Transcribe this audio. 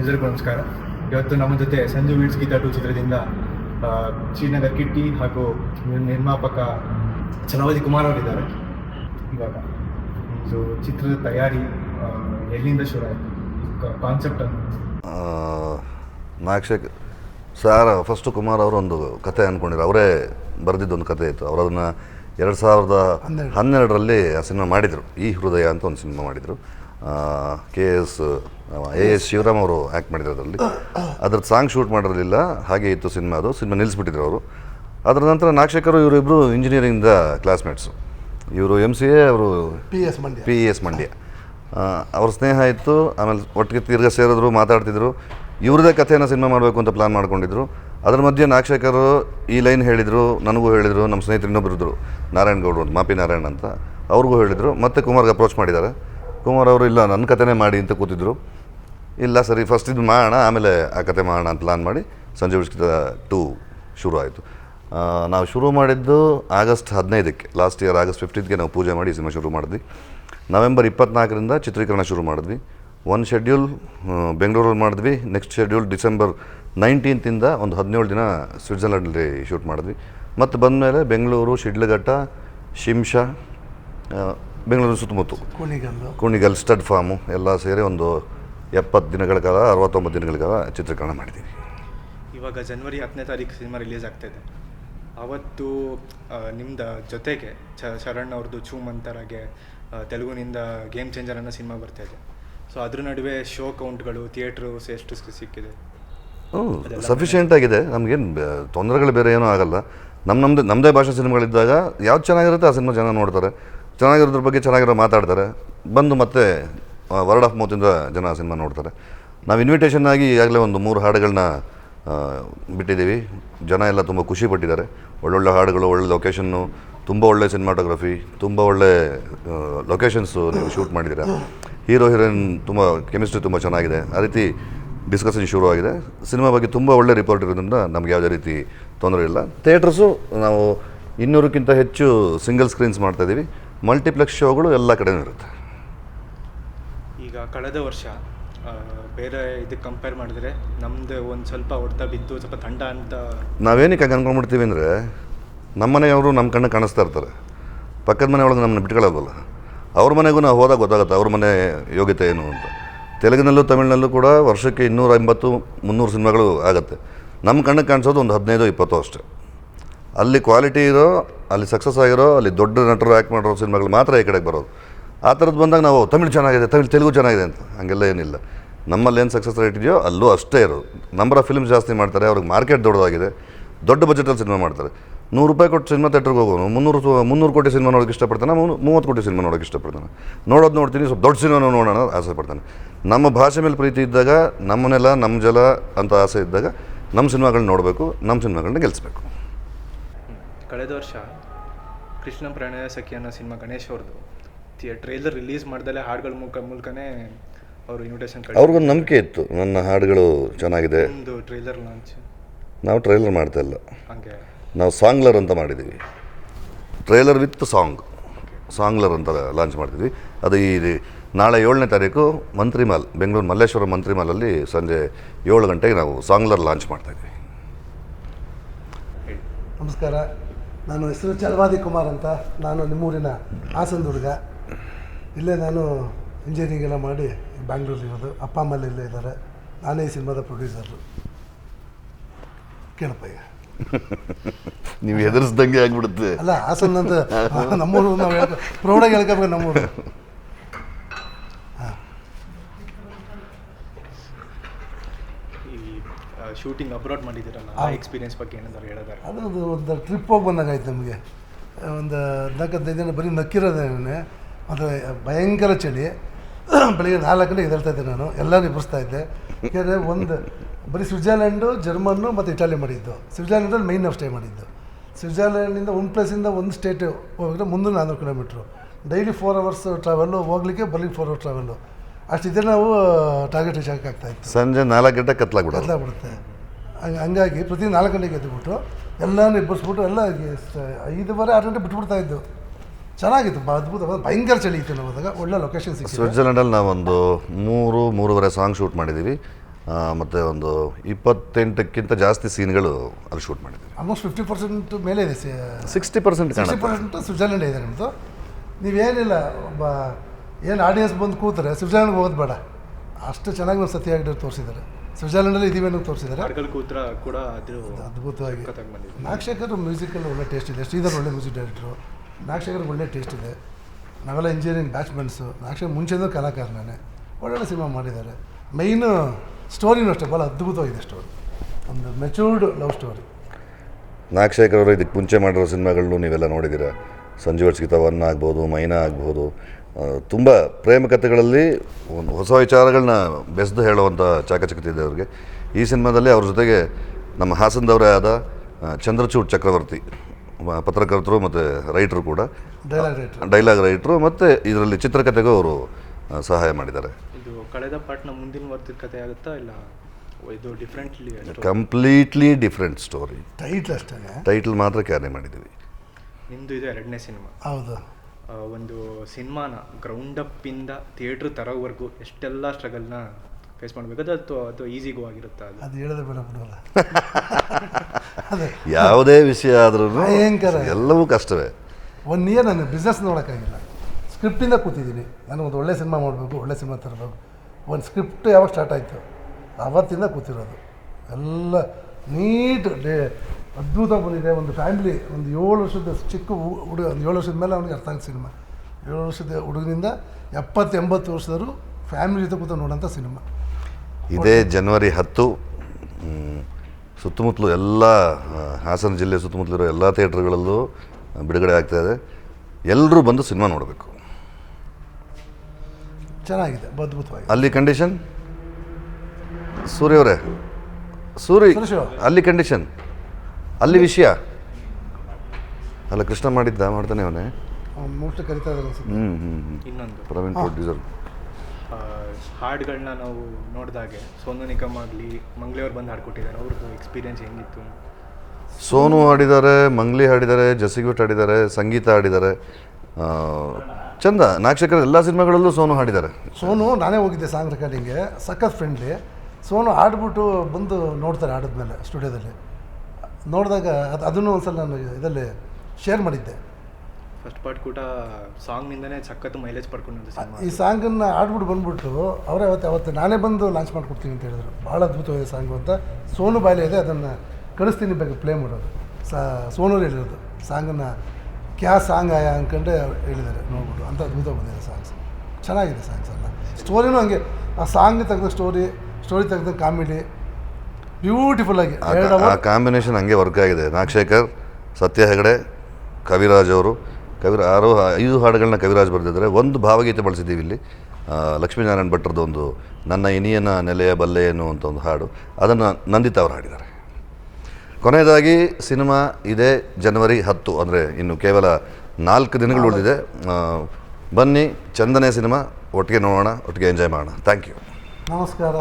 ಎಲ್ಲರಿಗೂ ನಮಸ್ಕಾರ. ಇವತ್ತು ನಮ್ಮ ಜೊತೆ ಸಂಜು ವೀಡ್ಸ್ ಗೀತಾ ಟು ಚಿತ್ರದಿಂದ ಶ್ರೀನಗರ್ ಕಿಟ್ಟಿ ಹಾಗೂ ನಿರ್ಮಾಪಕ ಛಲವಾದಿ ಕುಮಾರ್ ಅವರಿದ್ದಾರೆ. ಇವಾಗ ಸೊ ಚಿತ್ರದ ತಯಾರಿ ಎಲ್ಲಿಂದ ಶುರು ಆಯಿತು? ಕಾನ್ಸೆಪ್ಟ್ ಅನ್ನು. ನಾಕ್ಷಕ್ ಸರ್ ಫಸ್ಟು ಕುಮಾರ್ ಅವರು ಒಂದು ಕತೆ ಅಂದ್ಕೊಂಡಿದ್ರು ಅವರೇ ಬರೆದಿದ್ದೊಂದು ಕತೆ ಇತ್ತು. ಅವರು ಅದನ್ನು ಎರಡು ಸಾವಿರದ ಹನ್ನೆರಡರಲ್ಲಿ ಆ ಸಿನಿಮಾ ಮಾಡಿದರು. ಈ ಹೃದಯ ಅಂತ ಒಂದು ಸಿನಿಮಾ ಮಾಡಿದರು. K S A S Shivaram ಅವರು ಆ್ಯಕ್ಟ್ ಮಾಡಿದ್ರು ಅದರಲ್ಲಿ ಅದ್ರದ್ದು ಸಾಂಗ್ ಶೂಟ್ ಮಾಡಿರಲಿಲ್ಲ ಹಾಗೆ ಇತ್ತು ಸಿನಿಮಾ ಅದು. ಸಿನಿಮಾ ನಿಲ್ಲಿಸ್ಬಿಟ್ಟಿದ್ರು ಅವರು. ಅದರ ನಂತರ ನಾಗಶೇಖರು ಇವರಿಬ್ಬರು ಇಂಜಿನಿಯರಿಂಗ್ದ ಕ್ಲಾಸ್ಮೇಟ್ಸು ಇವರು ಎಂ ಸಿ ಎ ಅವರು P S Mandya P S Mandya ಅವ್ರ ಸ್ನೇಹ ಇತ್ತು ಆಮೇಲೆ ಒಟ್ಟಿಗೆ ತಿರ್ಗಾ ಸೇರಿದ್ರು ಮಾತಾಡ್ತಿದ್ರು. ಇವ್ರದೇ ಕಥೆಯನ್ನು ಸಿನಿಮಾ ಮಾಡಬೇಕು ಅಂತ ಪ್ಲಾನ್ ಮಾಡ್ಕೊಂಡಿದ್ರು. ಅದ್ರ ಮಧ್ಯೆ ನಾಗಶೇಖರು ಈ ಲೈನ್ ಹೇಳಿದರು ನನಗೂ ಹೇಳಿದರು ನಮ್ಮ ಸ್ನೇಹಿತರು ಇನ್ನೊಬ್ರು ಇದ್ದರು ನಾರಾಯಣ್ ಗೌಡ್ರು ಅಂತ ಮಾಪಿ ನಾರಾಯಣ್ ಅಂತ ಅವ್ರಿಗೂ ಹೇಳಿದರು. ಮತ್ತೆ ಕುಮಾರ್ಗೆ ಅಪ್ರೋಚ್ ಮಾಡಿದ್ದಾರೆ. ಕುಮಾರ್ ಅವರು, ಇಲ್ಲ ನನ್ನ ಕಥೆನೇ ಮಾಡಿ ಅಂತ ಕೂತಿದ್ರು. ಇಲ್ಲ ಸರಿ ಫಸ್ಟ್ ಇದು ಮಾಡೋಣ, ಆಮೇಲೆ ಆ ಕತೆ ಮಾಡೋಣ ಅಂತ ಪ್ಲಾನ್ ಮಾಡಿ ಸಂಜೆ ಉಷ್ಕಿತ ಟೂ ಶುರು ಆಯಿತು. ನಾವು ಶುರು ಮಾಡಿದ್ದು ಆಗಸ್ಟ್ ಹದಿನೈದಕ್ಕೆ. ಲಾಸ್ಟ್ ಇಯರ್ ಆಗಸ್ಟ್ ಫಿಫ್ಟೀನ್ಗೆ ನಾವು ಪೂಜೆ ಮಾಡಿ ಸಿನಿಮಾ ಶುರು ಮಾಡಿದ್ವಿ. ನವೆಂಬರ್ ಇಪ್ಪತ್ನಾಲ್ಕರಿಂದ ಚಿತ್ರೀಕರಣ ಶುರು ಮಾಡಿದ್ವಿ. ಒಂದು ಶೆಡ್ಯೂಲ್ ಬೆಂಗಳೂರಲ್ಲಿ ಮಾಡಿದ್ವಿ. ನೆಕ್ಸ್ಟ್ ಶೆಡ್ಯೂಲ್ ಡಿಸೆಂಬರ್ ನೈನ್ಟೀನ್ತಿಂದ ಒಂದು ಹದಿನೇಳು ದಿನ ಸ್ವಿಟ್ಜರ್ಲೆಂಡಲ್ಲಿ ಶೂಟ್ ಮಾಡಿದ್ವಿ. ಮತ್ತು ಬಂದಮೇಲೆ ಬೆಂಗಳೂರು, ಶಿಡ್ಲಘಟ್ಟ ಶಿಂಷಾ ಬೆಂಗಳೂರು ಸುತ್ತಮುತ್ತ. ಕುಣಿಗಲ್ ಸ್ಟಡ್ ಫಾರ್ಮು ಎಲ್ಲ ಸೇರಿ ಒಂದು ಎಪ್ಪತ್ತು ದಿನಗಳ ಕಾಲ ಅರವತ್ತೊಂಬತ್ತು ದಿನಗಳ ಕಾಲ ಚಿತ್ರೀಕರಣ ಮಾಡಿದ್ದೀವಿ. ಇವಾಗ ಜನವರಿ ಹತ್ತನೇ ತಾರೀಕು ಸಿನಿಮಾ ರಿಲೀಸ್ ಆಗ್ತಾಯಿದೆ ಅವತ್ತು ನಿಮ್ದ ಜೊತೆಗೆ ಚ ಶರಣ್ ಅವ್ರದ್ದು ಚೂ ಮಂತರಾಗೆ ಆ, ತೆಲುಗುನಿಂದ ಗೇಮ್ ಚೇಂಜರ್ ಅನ್ನೋ ಸಿನಿಮಾ ಬರ್ತಾ ಇದೆ. ಸೊ ಅದ್ರ ನಡುವೆ ಶೋ ಕೌಂಟ್ಗಳು ಥಿಯೇಟ್ರು ಎಷ್ಟು ಸಿಕ್ಕಿದೆ? ಹ್ಞೂ ಸಫಿಷಿಯೆಂಟ್ ಆಗಿದೆ. ನಮಗೇನು ತೊಂದರೆಗಳು ಬೇರೆ ಏನೂ ಆಗಲ್ಲ. ನಮ್ಮ ನಮ್ಮದೇ ನಮ್ಮದೇ ಭಾಷೆ ಸಿನಿಮಾಗಳಿದ್ದಾಗ ಯಾವ್ದು ಚೆನ್ನಾಗಿರುತ್ತೆ ಆ ಸಿನಿಮಾ ಜನ ನೋಡ್ತಾರೆ. ಚೆನ್ನಾಗಿರೋದ್ರ ಬಗ್ಗೆ ಚೆನ್ನಾಗಿರೋ ಮಾತಾಡ್ತಾರೆ. ಬಂದು ಮತ್ತೆ ವರ್ಡ್ ಆಫ್ ಮೌತಿಂದ ಜನ ಸಿನಿಮಾ ನೋಡ್ತಾರೆ. ನಾವು ಇನ್ವಿಟೇಷನ್ ಆಗಿ ಈಗಾಗಲೇ ಒಂದು ಮೂರು ಹಾಡುಗಳನ್ನ ಬಿಟ್ಟಿದ್ದೀವಿ. ಜನ ಎಲ್ಲ ತುಂಬ ಖುಷಿ ಪಟ್ಟಿದ್ದಾರೆ. ಒಳ್ಳೊಳ್ಳೆ ಹಾಡುಗಳು, ಒಳ್ಳೆ ಲೊಕೇಶನ್ನು ತುಂಬ ಒಳ್ಳೆ ಸಿನಿಮಾಟೋಗ್ರಫಿ ತುಂಬ ಒಳ್ಳೆ ಲೊಕೇಶನ್ಸು ನೀವು ಶೂಟ್ ಮಾಡಿದ್ದೀರಾ. ಹೀರೋ ಹೀರೋಯಿನ್ ತುಂಬ ಕೆಮಿಸ್ಟ್ರಿ ತುಂಬ ಚೆನ್ನಾಗಿದೆ. ಆ ರೀತಿ ಡಿಸ್ಕಷನ್ ಶುರುವಾಗಿದೆ ಸಿನಿಮಾ ಬಗ್ಗೆ ತುಂಬ ಒಳ್ಳೆ ರಿಪೋರ್ಟ್ ಇರೋದ್ರಿಂದ ನಮ್ಗೆ ಯಾವುದೇ ರೀತಿ ತೊಂದರೆ ಇಲ್ಲ. ಥಿಯೇಟರ್ಸು ನಾವು ಇನ್ನೂರಕ್ಕಿಂತ ಹೆಚ್ಚು ಸಿಂಗಲ್ ಸ್ಕ್ರೀನ್ಸ್ ಮಾಡ್ತಾಯಿದ್ದೀವಿ ಮಲ್ಟಿಪ್ಲೆಕ್ಸ್ ಶೋಗಳು ಎಲ್ಲ ಕಡೆನೂ ಇರುತ್ತೆ. ಈಗ ಕಳೆದ ವರ್ಷ ಬೇರೆ ಇದಕ್ಕೆ ಕಂಪೇರ್ ಮಾಡಿದ್ರೆ ನಮ್ಮದು ಒಂದು ಸ್ವಲ್ಪ ಹೊಡೆತ ಬಿದ್ದು ಸ್ವಲ್ಪ ತಂಡ ಅಂತ ನಾವೇನಕ್ಕೆ ಹಂಗೆ ಅನ್ಕೊಂಡ್ಬಿಡ್ತೀವಿ ಅಂದರೆ ನಮ್ಮ ಮನೆಯವರು ನಮ್ಮ ಕಣ್ಣು ಕಾಣಿಸ್ತಾ ಇರ್ತಾರೆ. ಪಕ್ಕದ ಮನೆಯೊಳಗೆ ನಮ್ಮನ್ನ ಬಿಟ್ಕೊಳ್ಳೋದಲ್ಲ. ಅವ್ರ ಮನೆಗೂ ನಾವು ಹೋದಾಗ ಗೊತ್ತಾಗುತ್ತೆ ಅವ್ರ ಮನೆ ಯೋಗ್ಯತೆ ಏನು ಅಂತ. ತೆಲುಗಿನಲ್ಲೂ ತಮಿಳಿನಲ್ಲೂ ಕೂಡ ವರ್ಷಕ್ಕೆ ಇನ್ನೂರ ಎಂಬತ್ತು ಮುನ್ನೂರು ಸಿನಿಮಾಗಳು ಆಗುತ್ತೆ. ನಮ್ಮ ಕಣ್ಣಿಗೆ ಕಾಣಿಸೋದು ಒಂದು ಹದಿನೈದು ಇಪ್ಪತ್ತು ಅಷ್ಟೇ. ಅಲ್ಲಿ ಕ್ವಾಲಿಟಿ ಇರೋ ಅಲ್ಲಿ ಸಕ್ಸಸ್ ಆಗಿರೋ, ಅಲ್ಲಿ ದೊಡ್ಡ ನಟರು ಆ್ಯಕ್ಟ್ ಮಾಡಿರೋ ಸಿನಿಮಾಗಳು ಮಾತ್ರ ಈ ಕಡೆಗೆ ಬರೋದು. ಆ ಥರದ್ದು ಬಂದಾಗ ನಾವು, ತಮಿಳು ಚೆನ್ನಾಗಿದೆ, ತಮಿಳು ತೆಲುಗು ಚೆನ್ನಾಗಿದೆ ಅಂತ, ಹಾಗೆಲ್ಲ ಏನಿಲ್ಲ. ನಮ್ಮಲ್ಲಿ ಏನು ಸಕ್ಸಸ್ ರೇಟ್ ಇದೆಯೋ, ಅಲ್ಲೂ ಅಷ್ಟೇ ಇರೋದು. ನಂಬರ್ ಆಫ್ ಫಿಲ್ಮ್ಸ್ ಜಾಸ್ತಿ ಮಾಡ್ತಾರೆ, ಅವ್ರಿಗೆ ಮಾರ್ಕೆಟ್ ದೊಡ್ಡದಾಗಿದೆ. ದೊಡ್ಡ ಬಜೆಟಲ್ಲಿ ಸಿನಿಮಾ ಮಾಡ್ತಾರೆ. ನೂರು ರೂಪಾಯಿ ಕೊಟ್ಟು ಸಿನಿಮಾ ಥೇಟ್ರಿಗೆ ಹೋಗೋನು, ಮುನ್ನೂರು ಮುನ್ನೂರು ಕೋಟಿ ಸಿನಿಮಾ ನೋಡೋಕೆ ಇಷ್ಟಪಡ್ತಾನೆ ಮೂವತ್ತು ಕೋಟಿ ಸಿನಿಮಾ ನೋಡೋಕೆ ಇಷ್ಟಪಡ್ತಾನೆ. ನೋಡೋದು ನೋಡ್ತೀನಿ, ಸ್ವಲ್ಪ ದೊಡ್ಡ ಸಿನಿಮಾ ನೋಡೋಣ ಆಸೆ ಪಡ್ತಾನೆ. ನಮ್ಮ ಭಾಷೆ ಮೇಲೆ ಪ್ರೀತಿ ಇದ್ದಾಗ, ನಮ್ಮನೆಲ್ಲ ನಮ್ಮ ಜಲ ಅಂತ ಆಸೆ ಇದ್ದಾಗ ನಮ್ಮ ಸಿನಿಮಾಗಳನ್ನ ನೋಡಬೇಕು ನಮ್ಮ ಸಿನಿಮಾಗಳನ್ನ ಗೆಲ್ಲಿಸ್ಬೇಕು ಕಳೆದ ವರ್ಷ ಕೃಷ್ಣ ಪ್ರಣಯ ಸಖಿ ಅನ್ನೋ ಸಿನಿಮಾ ಗಣೇಶ್ ಅವ್ರದ್ದು ಟ್ರೇಲರ್ ರಿಲೀಸ್ ಮಾಡ್ದಲೇ ಹಾಡುಗಳ ಮೂಲಕ ಮೂಲಕನೇ ಅವರು ಇನ್ವಿಟೇಷನ್ ಅವ್ರಿಗೊಂದು ನಂಬಿಕೆ ಇತ್ತು. ನನ್ನ ಹಾಡುಗಳು ಚೆನ್ನಾಗಿದೆ. ಒಂದು ಟ್ರೇಲರ್ ಲಾಂಚ್ ನಾವು ಟ್ರೈಲರ್ ಮಾಡ್ತಾ ಇಲ್ಲ. ಹಂಗೆ. ನಾವು ಸಾಂಗ್ಲರ್ ಅಂತ ಮಾಡಿದ್ದೀವಿ ಟ್ರೇಲರ್ ವಿತ್ ಸಾಂಗ್ ಸಾಂಗ್ಲರ್ ಅಂತ ಲಾಂಚ್ ಮಾಡ್ತಿದ್ವಿ. ಅದು ಈ ನಾಳೆ ಏಳನೇ ತಾರೀಕು ಮಂತ್ರಿಮಾಲ್ ಬೆಂಗಳೂರು ಮಲ್ಲೇಶ್ವರ ಮಂತ್ರಿಮಾಲಲ್ಲಿ ಸಂಜೆ ಏಳು ಗಂಟೆಗೆ ನಾವು ಸಾಂಗ್ಲರ್ ಲಾಂಚ್ ಮಾಡ್ತಾ ಇದ್ದೀವಿ ನಮಸ್ಕಾರ. ನಾನು ಹೆಸರು ಚಲವಾದಿ ಕುಮಾರ್ ಅಂತ. ನಾನು ನಿಮ್ಮೂರಿನ ಹಾಸನ ಹುಡುಗ. ಇಲ್ಲೇ ನಾನು ಇಂಜಿನಿಯರಿಂಗ್ ಎಲ್ಲ ಮಾಡಿ ಬ್ಯಾಂಗ್ಳೂರಲ್ಲಿರೋದು ಅಪ್ಪ ಅಮ್ಮಲ್ಲಿ ಇಲ್ಲೇ ಇದ್ದಾರೆ. ನಾನೇ ಈ ಸಿನಿಮಾದ ಪ್ರೊಡ್ಯೂಸರು ಕೇಳಪ್ಪ ಈಗ. ನೀವು ಹೆದರ್ಸ್ದಂಗೆ ಆಗ್ಬಿಡುತ್ತೆ. ಅಲ್ಲ ಹಾಸನ ಅಂತ ನಮ್ಮೂರು ನಾವು ಪ್ರೌಢ ಪ್ರೌಢಾಗಿ ಹೇಳ್ಕೋಬೇಕು ನಮ್ಮೂರು. ಈ ಶೂಟಿಂಗ್ ಅಬ್ರಾಡ್ ಮಾಡಿದ್ದೀರಲ್ಲ ಆ ಎಕ್ಸ್ಪೀರಿಯನ್ಸ್ ಬಗ್ಗೆ ಏನಾದರೂ ಹೇಳಿದಾರೆ? ಅದು ಒಂದು ಟ್ರಿಪ್ ಹೋಗಿ ಬಂದಾಗಾಯ್ತು ನಮಗೆ. ಒಂದು ಹದಿನೈದು ದಿನ ಬರೀ ನಕ್ಕಿರೋದೇನೆ ಮತ್ತು ಭಯಂಕರ ಚಳಿ. ಬೆಳಿಗ್ಗೆ ನಾಲ್ಕು ಗಂಟೆಗೆ ಎದ್ದೇಳ್ತಾ ಇದ್ದೆ ನಾನು. ಎಲ್ಲ ನಿಭಿಸ್ತಾ ಇದ್ದೆ. ಯಾಕೆಂದರೆ ಒಂದು ಬರೀ ಸ್ವಿಟ್ಜರ್ಲ್ಯಾಂಡು ಜರ್ಮನ್ನು ಮತ್ತು ಇಟಾಲಿ ಮಾಡಿದ್ದು. ಸ್ವಿಟ್ಜರ್ಲ್ಯಾಂಡಲ್ಲಿ ಮೈನ್ ನಾವು ಸ್ಟೇ ಮಾಡಿದ್ದು. ಸ್ವಿಟ್ಜರ್ಲ್ಯಾಂಡಿಂದ ಒಂದು ಪ್ಲೇಸಿಂದ ಒಂದು ಸ್ಟೇಟ್ ಹೋಗಿದ್ರೆ ಮುಂದೆ ನಾನ್ನೂರು kilometre daily four hours travel ಹೋಗ್ಲಿಕ್ಕೆ ಬರ್ಲಿಕ್ಕೆ ಫೋರ್ ಅವರ್ ಟ್ರಾವೆಲ್ಲು ಅಷ್ಟಿದ್ರೆ ನಾವು ಟಾರ್ಗೆಟ್ ರೀಚ್ ಆಗ್ತಾಯಿತ್ತು ಸಂಜೆ ನಾಲ್ಕು ಗಂಟೆ ಕತ್ಲಾಗ್ಬಿಡೋದು. ಕತ್ಲಾಗ್ಬಿಡುತ್ತೆ. ಹಂಗ- ಹಂಗಾಗಿ ಪ್ರತಿ ನಾಲ್ಕು ಗಂಟೆಗೆ ಎದ್ದುಬಿಟ್ಟು ಎಲ್ಲ ಎಬ್ಬರಿಸ್ಬಿಟ್ಟು ಎಲ್ಲ ಐದುವರೆ ಆರು ಗಂಟೆ ಬಿಟ್ಬಿಡ್ತಾ ಇದ್ದು. ಚೆನ್ನಾಗಿತ್ತು ಅದ್ಭುತ ಭಯಂಕರ ಚಳಿ ಇತ್ತು ನಾವು ಅದಾಗ ಒಳ್ಳೆ ಲೊಕೇಶನ್ ಸಿಕ್ಕಿತ್ತು ಸ್ವಿಟ್ಜರ್ಲೆಂಡಲ್ಲಿ ನಾವೊಂದು ಮೂರು ಮೂರುವರೆ ಸಾಂಗ್ ಶೂಟ್ ಮಾಡಿದ್ದೀವಿ. ಮತ್ತು ಒಂದು ಇಪ್ಪತ್ತೆಂಟಕ್ಕಿಂತ ಜಾಸ್ತಿ ಸೀನ್ಗಳು ಅಲ್ಲಿ ಶೂಟ್ ಮಾಡಿದ್ದೀವಿ. ಆಲ್ಮೋಸ್ಟ್ ಫಿಫ್ಟಿ ಪರ್ಸೆಂಟ್ ಮೇಲೆ ಇದೆ sixty percent sixty percent Switzerland ಇದೆ ನಿಮ್ಮದು ನೀವೇನಿಲ್ಲ ಒಬ್ಬ ಏನು ಆಡಿಯನ್ಸ್ ಬಂದು ಕೂತ್ರೆ ಸ್ವಿಟ್ಜರ್ಲೆಂಡ್ಗೆ ಹೋಗೋದು ಬೇಡ. ಅಷ್ಟು ಚೆನ್ನಾಗಿ ನಾವು ಸತ್ಯ ತೋರಿಸಿದ್ದಾರೆ. ಸ್ವಿಟ್ಜರ್ಲೆಂಡಲ್ಲಿ ಇದೀವಿ ಅನ್ನೋದು ತೋರಿಸಿದ್ದಾರೆ. ಕೂಡ ಅದ್ಭುತವಾಗಿ. ಕಥೆ ಬಂದಿದೆ. ನಾಗಶೇಖರ್ ಮ್ಯೂಸಿಕಲ್ಲಿ ಒಳ್ಳೆ ಟೇಸ್ಟ್ ಇದೆ. ಶ್ರೀಧರ್ ಒಳ್ಳೆ ಮ್ಯೂಸಿಕ್ ಡೈರೆಕ್ಟ್ರು ನಾಗಶೇಖರ್ ಒಳ್ಳೆ ಟೇಸ್ಟ್ ಇದೆ. ನಾವೆಲ್ಲ ಇಂಜಿನಿಯರಿಂಗ್ ಬ್ಯಾಚ್ಮೆಂಟ್ಸು ನಾಗಶೇಖರ್ ಮುಂಚೆನೂ ಕಲಾಕಾರನೇ. ಒಳ್ಳೊಳ್ಳೆ ಸಿನಿಮಾ ಮಾಡಿದ್ದಾರೆ. ಮೈನು ಸ್ಟೋರಿನೂ ಅಷ್ಟೇ ಭಾಳ ಅದ್ಭುತವಾಗಿದೆ ಸ್ಟೋರಿ ಒಂದು ಮೆಚೂರ್ಡ್ ಲವ್ ಸ್ಟೋರಿ ನಾಗಶೇಖರ್ ಅವರು ಇದಕ್ಕೆ ಮುಂಚೆ ಮಾಡಿರೋ ಸಿನಿಮಾಗಳನ್ನು ನೀವೆಲ್ಲ ನೋಡಿದ್ದೀರಾ? ಸಂಜು ವರ್ಸ್ಗಿತ ಒನ್ ಆಗ್ಬೋದು ಮೈನಾ ಆಗ್ಬೋದು. ತುಂಬ ಪ್ರೇಮ ಕಥೆಗಳಲ್ಲಿ ಒಂದು ಹೊಸ ವಿಚಾರಗಳನ್ನ ಬೆಸೆದು ಹೇಳುವಂಥ ಚಾಕಚಕ್ಯತೆ ಇದೆ ಅವರಿಗೆ. ಈ ಸಿನಿಮಾದಲ್ಲಿ ಅವ್ರ ಜೊತೆಗೆ ನಮ್ಮ ಹಾಸನದವರೇ ಆದ ಚಂದ್ರಚೂಡ್ ಚಕ್ರವರ್ತಿ ಪತ್ರಕರ್ತರು ಮತ್ತು ರೈಟರು ಕೂಡ. Dialogue writer. ಡೈಲಾಗ್ ರೈಟರು ಮತ್ತು ಇದರಲ್ಲಿ ಚಿತ್ರಕಥೆಗೂ ಅವರು ಸಹಾಯ ಮಾಡಿದ್ದಾರೆ. ಇದು ಕಳೆದ ಪಾರ್ಟ್ನ ಮುಂದಿನ ವರ್ಗದ ಕಥೆ ಆಗುತ್ತಾ ಇಲ್ಲ ಇದು differently completely different story title ಅಷ್ಟೇ ಟೈಟಲ್ ಮಾತ್ರ ಕ್ಯಾರಿ ಮಾಡಿದ್ದೀವಿ. ನಿಮ್ಮದು ಇದು ಎರಡನೇ ಸಿನಿಮಾ. ಹೌದು. ಒಂದು ಸಿನಿಮಾನ ಗ್ರೌಂಡ್ ಅಪ್ಪಿಂದ ಥಿಯೇಟ್ರ್ ತರೋವರೆಗೂ ಎಷ್ಟೆಲ್ಲ ಸ್ಟ್ರಗಲ್ನ ಫೇಸ್ ಮಾಡಬೇಕು? ಅದು ಅಥವಾ ಅಥವಾ ಈಸಿಗೂ ಆಗಿರುತ್ತಾ ಅದು? ಹೇಳೋದೇ ಬೇಡ ಬಿಡೋಲ್ಲ ಯಾವುದೇ ವಿಷಯ ಆದ್ರೂ ಭಯಂಕರ. ಎಲ್ಲವೂ ಕಷ್ಟವೇ. ಒನ್ ಇಯರ್ ನಾನು ಬಿಸ್ನೆಸ್ ನೋಡೋಕ್ಕಾಗಿಲ್ಲ. ಸ್ಕ್ರಿಪ್ಟಿಂದ ಕೂತಿದ್ದೀನಿ. ನಾನು ಒಂದು ಒಳ್ಳೆ ಸಿನಿಮಾ ಮಾಡಬೇಕು ಒಳ್ಳೆ ಸಿನಿಮಾ ತರಬೇಕು. ಒಂದು ಸ್ಕ್ರಿಪ್ಟ್ ಯಾವಾಗ ಸ್ಟಾರ್ಟ್ ಆಯಿತು? ಆವತ್ತಿಂದ ಕೂತಿರೋದು. ಎಲ್ಲ ನೀಟ್ ಡೇ ಅದ್ಭುತ ಬಂದಿದೆ. ಒಂದು ಫ್ಯಾಮಿಲಿ ಒಂದು ಏಳು ವರ್ಷದ ಚಿಕ್ಕ ಹುಡುಗ ಒಂದು ಏಳು ವರ್ಷದ ಮೇಲೆ ಅವನಿಗೆ ಅರ್ಥ ಆಗುತ್ತೆ ಸಿನಿಮಾ. ಏಳು ವರ್ಷದ ಹುಡುಗನಿಂದ ಎಪ್ಪತ್ತು ಎಂಬತ್ತು ವರ್ಷದವರು ಫ್ಯಾಮಿಲಿ ಜೊತೆ ಕೂತ ನೋಡೋಂಥ ಸಿನಿಮಾ. ಇದೇ ಜನವರಿ ಹತ್ತು ಸುತ್ತಮುತ್ತಲು ಎಲ್ಲ ಹಾಸನ ಜಿಲ್ಲೆ ಸುತ್ತಮುತ್ತಲಿರೋ ಎಲ್ಲ ಥಿಯೇಟ್ರ್ಗಳಲ್ಲೂ ಬಿಡುಗಡೆ ಆಗ್ತಾ ಇದೆ. ಎಲ್ಲರೂ ಬಂದು ಸಿನಿಮಾ ನೋಡಬೇಕು. ಚೆನ್ನಾಗಿದೆ ಅದ್ಭುತವಾಗಿ ಅಲ್ಲಿ ಕಂಡೀಷನ್? ಸೂರ್ಯ ಅವರೇ? ಸೂರಿ ಅಲ್ಲಿ ಕಂಡೀಷನ್? ಅಲ್ಲಿ ವಿಷಯ. ಅಲ್ಲ ಕೃಷ್ಣ ಮಾಡಿದ್ದ ಮಾಡ್ತಾನೆ ಅವನೇ. ಮೋಸ್ಟ್ ಕರಿತಾ ಇದ್ದಾರೆ ಅನ್ಸುತ್ತೆ. ಹ್ಞೂ ಹ್ಞೂ ಇನ್ನೊಂದು. ಪ್ರವೀಣ್ ಪ್ರೊಡ್ಯೂಸರ್. ಆ, ಹಾಡುಗಳನ್ನ ನಾವು ನೋಡಿದಾಗೆ ಸೋನು ನಿಗಮ್ ಆಗಲಿ ಮಂಗಳೂರು ಬಂದು ಹಾಡ್ಕೊಟ್ಟಿದ್ದಾರೆ. ಅವ್ರದ್ದು ಎಕ್ಸ್ಪೀರಿಯನ್ಸ್ ಹೆಂಗಿತ್ತು? ಸೋನು ಹಾಡಿದ್ದಾರೆ ಮಂಗ್ಲಿ ಹಾಡಿದ್ದಾರೆ ಜಸಿಗುಟ್ ಹಾಡಿದ್ದಾರೆ ಸಂಗೀತ ಹಾಡಿದ್ದಾರೆ. ಆ, ಚಂದ ನಾಗಶೇಖರ್ ಎಲ್ಲ ಸಿನಿಮಾಗಳಲ್ಲೂ ಸೋನು ಹಾಡಿದ್ದಾರೆ. ಸೋನು ನಾನೇ ಹೋಗಿದ್ದೆ ಸಾಂಗ್ ರೆಕಾರ್ಡಿಂಗ್ಗೆ ಸಖತ್ ಫ್ರೆಂಡ್ಲಿ ಸೋನು ಹಾಡ್ಬಿಟ್ಟು ಬಂದು ನೋಡ್ತಾರೆ ಹಾಡಿದ್ಮೇಲೆ ಸ್ಟುಡಿಯೋದಲ್ಲಿ. ನೋಡಿದಾಗ ಅದು ಅದನ್ನು ಒಂದ್ಸಲ ನಾನು ಇದರಲ್ಲಿ ಶೇರ್ ಮಾಡಿದ್ದೆ. ಫಸ್ಟ್ ಪಾರ್ಟ್ ಕೂಡ ಸಾಂಗ್ನಿಂದನೇ ಸಖತ್ ಮೈಲೇಜ್ ಪಡ್ಕೊಂಡು ಈ ಸಾಂಗನ್ನು ಆಡ್ಬಿಟ್ಟು ಬಂದ್ಬಿಟ್ಟು ಅವರೇ ಅವತ್ತು ಅವತ್ತು ನಾನೇ ಬಂದು ಲಾಂಚ್ ಮಾಡ್ಕೊಡ್ತೀನಿ ಅಂತ ಹೇಳಿದ್ರು. ಭಾಳ ಅದ್ಭುತವಾದ ಸಾಂಗು ಅಂತ. ಸೋನು ಬಾಯ್ಲೆ ಇದೆ ಅದನ್ನು ಕಳಿಸ್ತೀನಿ ಬೇಕು ಪ್ಲೇ ಮಾಡೋದು. ಸಾ ಸೋನೂರು ಹೇಳಿರೋದು. ಸಾಂಗನ್ನು ಕ್ಯಾ ಸಾಂಗ್ ಆಯ ಅಂದ್ಕೊಂಡೆ ಹೇಳಿದ್ದಾರೆ ನೋಡ್ಬಿಟ್ಟು. ಅಂತ ಅದ್ಭುತ ಬಂದಿದೆ ಸಾಂಗ್ಸ್ ಚೆನ್ನಾಗಿದೆ ಸಾಂಗ್ಸ್ ಎಲ್ಲ. ಸ್ಟೋರಿನೂ ಹಂಗೆ ಆ ಸಾಂಗ್ ತೆಗೆದ ಸ್ಟೋರಿ ಸ್ಟೋರಿ ತೆಗೆದ ಕಾಮಿಡಿ ಬ್ಯೂಟಿಫುಲ್ ಆಗಿ. ಆ ಕಾಂಬಿನೇಷನ್ ಹಂಗೆ ವರ್ಕ್ ಆಗಿದೆ. ನಾಗಶೇಖರ್ ಸತ್ಯ ಹೆಗಡೆ ಕವಿರಾಜ್ ಅವರು. ಕವಿರ ಆರು ಐದು ಹಾಡುಗಳನ್ನ ಕವಿರಾಜ್ ಬರೆದಿದ್ದಾರೆ. ಒಂದು ಭಾವಗೀತೆ ಬಳಸಿದ್ದೀವಿ ಇಲ್ಲಿ. ಲಕ್ಷ್ಮೀನಾರಾಯಣ ಭಟ್ರದ್ದು ಒಂದು ನನ್ನ ಇನಿಯನ ನೆಲೆಯ ಬಲ್ಲೆ ಅಂತ ಒಂದು ಹಾಡು. ಅದನ್ನು ನಂದಿತಾ ಅವರು ಹಾಡಿದ್ದಾರೆ. ಕೊನೆಯದಾಗಿ ಸಿನಿಮಾ ಇದೇ ಜನವರಿ ಹತ್ತು ಅಂದರೆ ಇನ್ನು ಕೇವಲ ನಾಲ್ಕು ದಿನಗಳು ಉಳಿದಿದೆ. ಬನ್ನಿ ಚಂದನೆ ಸಿನಿಮಾ. ಒಟ್ಟಿಗೆ ನೋಡೋಣ ಒಟ್ಟಿಗೆ ಎಂಜಾಯ್ ಮಾಡೋಣ. ಥ್ಯಾಂಕ್ ಯು ನಮಸ್ಕಾರ.